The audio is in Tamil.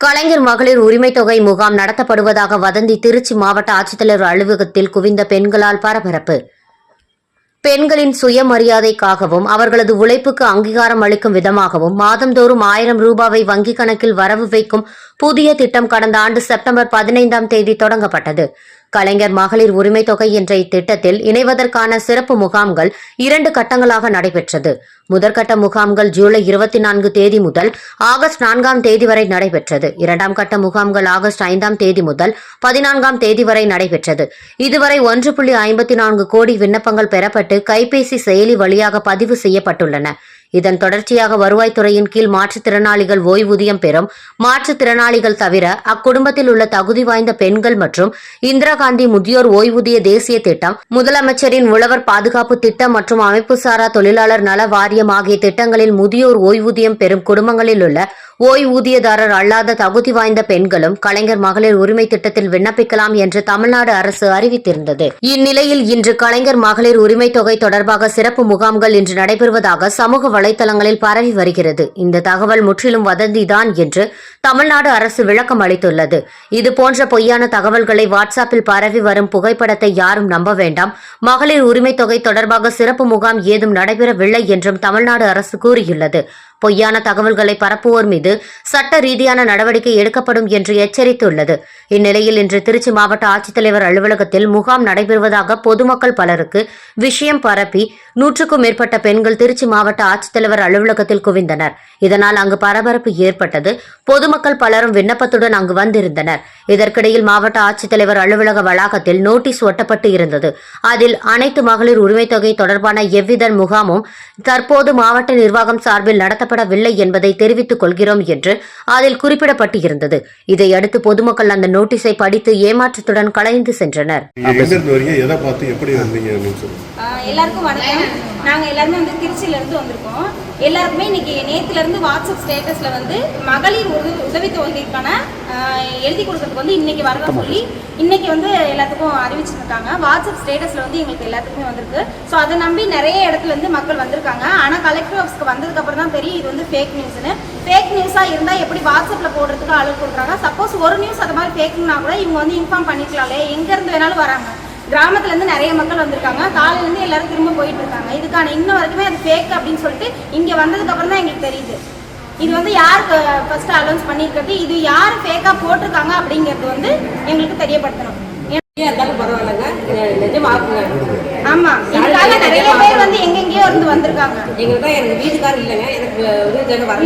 கலைஞர் மகளிர் உரிமை தொகை முகாம் நடத்தப்படுவதாக வதந்தி திருச்சி மாவட்ட ஆட்சித்தலைவர் அலுவலகத்தில் குவிந்த பெண்களால் பரபரப்பு. பெண்களின் சுயமரியாதைக்காகவும் அவர்களது உழைப்புக்கு அங்கீகாரம் அளிக்கும் விதமாகவும் மாதந்தோறும் ஆயிரம் ரூபாவை வங்கிக் கணக்கில் வரவு வைக்கும் புதிய திட்டம் கடந்த ஆண்டு செப்டம்பர் பதினைந்தாம் தேதி தொடங்கப்பட்டது. கலைஞர் மகளிர் உரிமை தொகை என்ற இத்திட்டத்தில் இணைவதற்கான சிறப்பு முகாம்கள் இரண்டு கட்டங்களாக நடைபெற்றது. முதற்கட்ட முகாம்கள் ஜூலை இருபத்தி நான்கு தேதி முதல் ஆகஸ்ட் நான்காம் தேதி வரை நடைபெற்றது. இரண்டாம் கட்ட முகாம்கள் ஆகஸ்ட் ஐந்தாம் தேதி முதல் பதினான்காம் தேதி வரை நடைபெற்றது. இதுவரை ஒன்று புள்ளி ஐம்பத்தி நான்கு கோடி விண்ணப்பங்கள் பெறப்பட்டு கைபேசி செயலி வழியாக பதிவு செய்யப்பட்டுள்ளன. இதன் தொடர்ச்சியாக வருவாய்த்துறையின் கீழ் மாற்றுத்திறனாளிகள் ஓய்வூதியம் பெறும். மாற்றுத்திறனாளிகள் தவிர அக்குடும்பத்தில் உள்ள தகுதி வாய்ந்த பெண்கள் மற்றும் இந்திரா காந்தி முதியோர் ஓய்வூதிய தேசிய திட்டம் முதலமைச்சரின் உழவர் பாதுகாப்பு திட்டம் மற்றும் அமைப்புசாரா தொழிலாளர் நல வாரியம் ஆகிய திட்டங்களில் முதியோர் ஓய்வூதியம் பெறும் குடும்பங்களில் உள்ள ஓய்வூதியதாரர் அல்லாத தகுதி வாய்ந்த பெண்களும் கலைஞர் மகளிர் உரிமை திட்டத்தில் விண்ணப்பிக்கலாம் என்று தமிழ்நாடு அரசு அறிவித்திருந்தது. இந்நிலையில் இன்று கலைஞர் மகளிர் உரிமை தொகை தொடர்பாக சிறப்பு முகாம்கள் இன்று நடைபெறுவதாக சமூக வலைதளங்களில் பரவி வருகிறது. இந்த தகவல் முற்றிலும் வதந்திதான் என்று தமிழ்நாடு அரசு விளக்கம் அளித்துள்ளது. இதுபோன்ற பொய்யான தகவல்களை வாட்ஸ்அப்பில் பரவி வரும் புகைப்படத்தை யாரும் நம்ப வேண்டாம். மகளிர் உரிமை தொகை தொடர்பாக சிறப்பு முகாம் ஏதும் நடைபெறவில்லை என்றும் தமிழ்நாடு அரசு கூறியுள்ளது. பொய்யான தகவல்களை பரப்புவோர் மீது சட்ட ரீதியான நடவடிக்கை எடுக்கப்படும் என்று எச்சரித்துள்ளது. இந்நிலையில் இன்று திருச்சி மாவட்ட ஆட்சித்தலைவர் அலுவலகத்தில் முகாம் நடைபெறுவதாக பொதுமக்கள் பலருக்கு விஷயம் பரப்பி நூற்றுக்கும் மேற்பட்ட பெண்கள் திருச்சி மாவட்ட ஆட்சித்தலைவர் அலுவலகத்தில் குவிந்தனர். இதனால் அங்கு பரபரப்பு ஏற்பட்டது. பொதுமக்கள் பலரும் விண்ணப்பத்துடன் அங்கு வந்திருந்தனர். இதற்கிடையில் மாவட்ட ஆட்சித்தலைவர் அலுவலக வளாகத்தில் நோட்டீஸ் ஒட்டப்பட்டு இருந்தது. அதில் அனைத்து மகளிர் உரிமைத் தொகை தொடர்பான எவ்வித முகாமும் தற்போது மாவட்ட நிர்வாகம் சார்பில் நடத்த நடத்தப்படவில்லை என்பதை தெரிவித்துக் கொள்கிறோம் என்று அதில் குறிப்பிடப்பட்டு இருந்தது இதையடுத்து பொதுமக்கள் அந்த நோட்டீஸை படித்து ஏமாற்றத்துடன் கலைந்து சென்றனர். நீங்க இருந்து எல்லாருக்கும் வணக்கம். நாங்கள் எல்லாருமே வந்து திருச்சியிலேருந்து வந்திருக்கோம். எல்லாருக்குமே இன்னைக்கு நேற்றுலேருந்து வாட்ஸ்அப் ஸ்டேட்டஸில் வந்து மகளிர் உதவி உதவித்தொகைக்கான ஆஹ் எழுதி கொடுக்கறதுக்கு வந்து இன்னைக்கு வரதா சொல்லி இன்னைக்கு வந்து எல்லாத்துக்கும் அறிவிச்சிருக்காங்க வாட்ஸ்அப் ஸ்டேட்டஸில் வந்து எங்களுக்கு எல்லாத்துக்குமே வந்திருக்கு. ஸோ அதை நம்பி நிறைய இடத்துல இருந்து மக்கள் வந்திருக்காங்க. ஆனால் கலெக்டர் ஆஃபீஸ்க்கு வந்ததுக்கப்புறம் தான் தெரியும் இது வந்து ஃபேக் நியூஸ்னு ஃபேக் நியூஸாக இருந்தால் எப்படி வாட்ஸ்அப்பில் போடுறதுக்கு அளவு கொடுக்குறாங்க? சப்போஸ் ஒரு நியூஸ் அது மாதிரி ஃபேக்னா கூட இவங்க வந்து இன்ஃபார்ம் பண்ணிக்கலாம்லே. எங்கேருந்து வேணாலும் வராங்க. கிராமத்துல இருந்து நிறைய மக்கள் வந்திருக்காங்க. காலையில இருந்து எல்லாரும் திரும்ப போயிட்டு இருக்காங்க. இதுக்கான இன்ன வரைக்குமே அது ஃபேக் அப்படின்னு சொல்லிட்டு இங்க வந்ததுக்கு அப்புறம் தான் எங்களுக்கு தெரியுது. இது வந்து யார் ஃபர்ஸ்ட் அலௌன்ஸ் பண்ணியிருக்கிறது இது யார் ஃபேக்கா போட்டிருக்காங்க அப்படிங்கிறது வந்து எங்களுக்கு தெரியப்படுத்தணும். ஆமா. இதுக்காக நிறைய பேர் வந்து எங்கெங்கேயோ இருந்து வந்திருக்காங்க. எனக்கு உதவி இந்த வரல